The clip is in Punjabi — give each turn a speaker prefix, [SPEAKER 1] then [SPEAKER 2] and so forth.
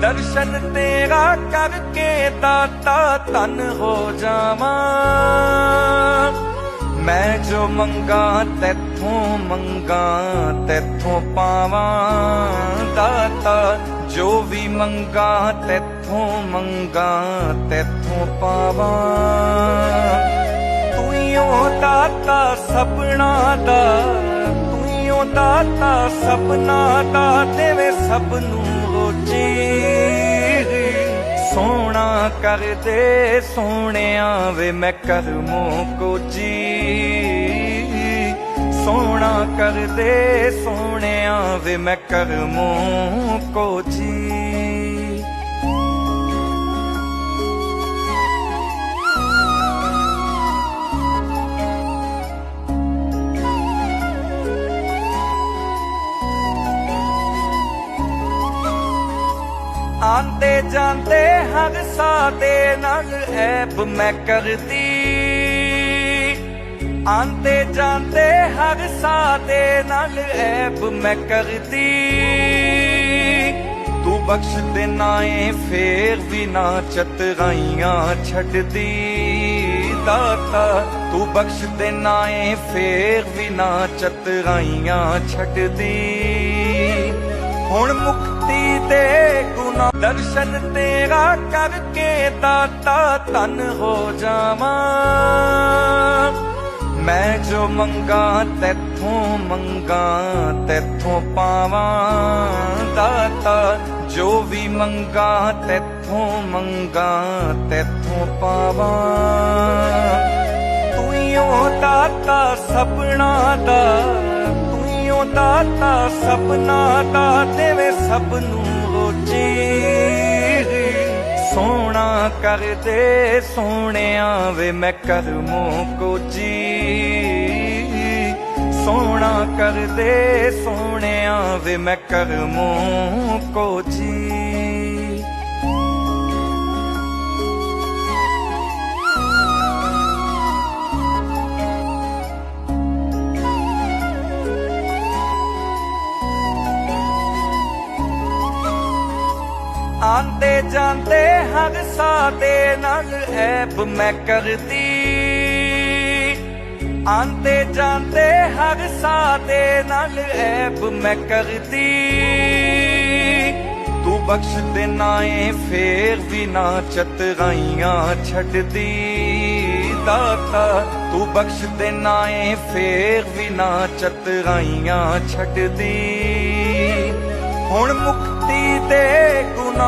[SPEAKER 1] ਦਰਸ਼ਨ ਤੇਰਾ ਕਰਕੇ ਦਾਤਾ ਤਨ ਹੋ ਜਾਵਾਂ। ਮੈਂ ਜੋ ਮੰਗਾ, ਤੈਥੋਂ ਮੰਗਾ, ਤੈਥੋਂ ਪਾਵਾਂ। ਦਾਤਾ ਜੋ ਵੀ ਮੰਗਾ, ਤੈਥੋਂ ਮੰਗਾ, ਤੈਥੋਂ ਪਾਵਾਂ। ਤੂੰ ਹੀ ਓ ਦਾਤਾ ਸਪਨਾ ਦਾ। ਤੂੰ ਦਾਤਾ, ਸਪਨਾ ਦਾ ਦੇਵੇ ਸਭ ਨੂੰ ਰੋਜੀ ਸੋਹਣਾ ਕਰਦੇ, ਸੋਹਣਿਆ ਵੇ ਮੈਂ ਕਰਮੋਂ ਕੋ ਜੀ ਸੋਹਣਾ ਕਰਦੇ, ਸੋਹਣਿਆ ਵੇ ਮੈਂ ਕਰਮੋਂ ਕੋ ਆਂਦੇ ਜਾਂਦੇ ਹਰ ਸਾਦੇ ਨਾਲ ਐਬ ਮੈਂ ਕਰਦੀ ਆਂਦੇ ਜਾਂਦੇ ਹਰ ਸਾਦੇ ਨਾਲ ਐਬ ਮੈਂ ਕਰਦੀ ਤੂੰ ਬਖਸ਼ ਦੇ ਨਾਏ, ਫੇਰ ਵੀ ਨਾ ਚਤਰਾਈਆਂ ਛੱਡਦੀ। ਦਾਤਾ, ਤੂੰ ਬਖਸ਼ ਦੇ ਨਾਏ, ਫੇਰ ਵੀ ਨਾ ਚਤਰਾਈਆਂ ਛੱਡਦੀ। ਹੁਣ ਮੁਕਤੀ ਦੇ ਦਰਸ਼ਨ ਤੇਰਾ ਕਰਕੇ ਦਾਤਾ ਤਨ ਹੋ ਜਾਵਾਂ। ਮੈਂ ਜੋ ਮੰਗਾ ਤੈਥੋਂ ਮੰਗਾ ਤੈਥੋਂ ਪਾਵਾਂ। ਦਾਤਾ ਜੋ ਵੀ ਮੰਗਾ ਤੈਥੋਂ ਮੰਗਾ ਤੈਥੋਂ ਪਾਵਾਂ। ਤੂੰ ਹੀ ਓ ਦਾਤਾ ਸਪਨਾ ਦਾ, ਤੂੰ ਹੀ ਓ ਦਾਤਾ ਸਪਨਾ ਦਾ ਦੇਵੇ ਸਭ ਨੂੰ ਸੋਹਣਾ ਕਰਦੇ ਸੋਹਣਿਆ ਵੇ ਮੈਂ ਕਰਮੋਂ ਕੋ ਜੀ ਸੋਹਣਾ ਕਰਦੇ ਸੋਹਣਿਆ ਵੇ ਮੈਂ ਕਰਮੋਂ ਕੋ ਆਂਦੇ ਜਾਂਦੇ ਹਰ ਸਾਦੇ ਨਾਲ ਐਬ ਮੈਂ ਕਰਦੀ ਆਂਦੇ ਜਾਂਦੇ ਹਰ ਸਾਦੇ ਨਾਲ ਐਬ ਮੈਂ ਕਰਦੀ ਤੂੰ ਬਖਸ਼ ਦੇ ਨਾਏ, ਫੇਰ ਵੀ ਨਾ ਚਤਰਾਈਆਂ ਛੱਡਦੀ। ਦਾਤਾ, ਤੂੰ ਬਖਸ਼ ਦੇ ਨਾਏ, ਫੇਰ ਵੀ ਨਾ ਚਤਰਾਈਆਂ ਛੱਡਦੀ। ਹੁਣ ਮੁਕਤੀ ਦੇ ਗੁਨਾ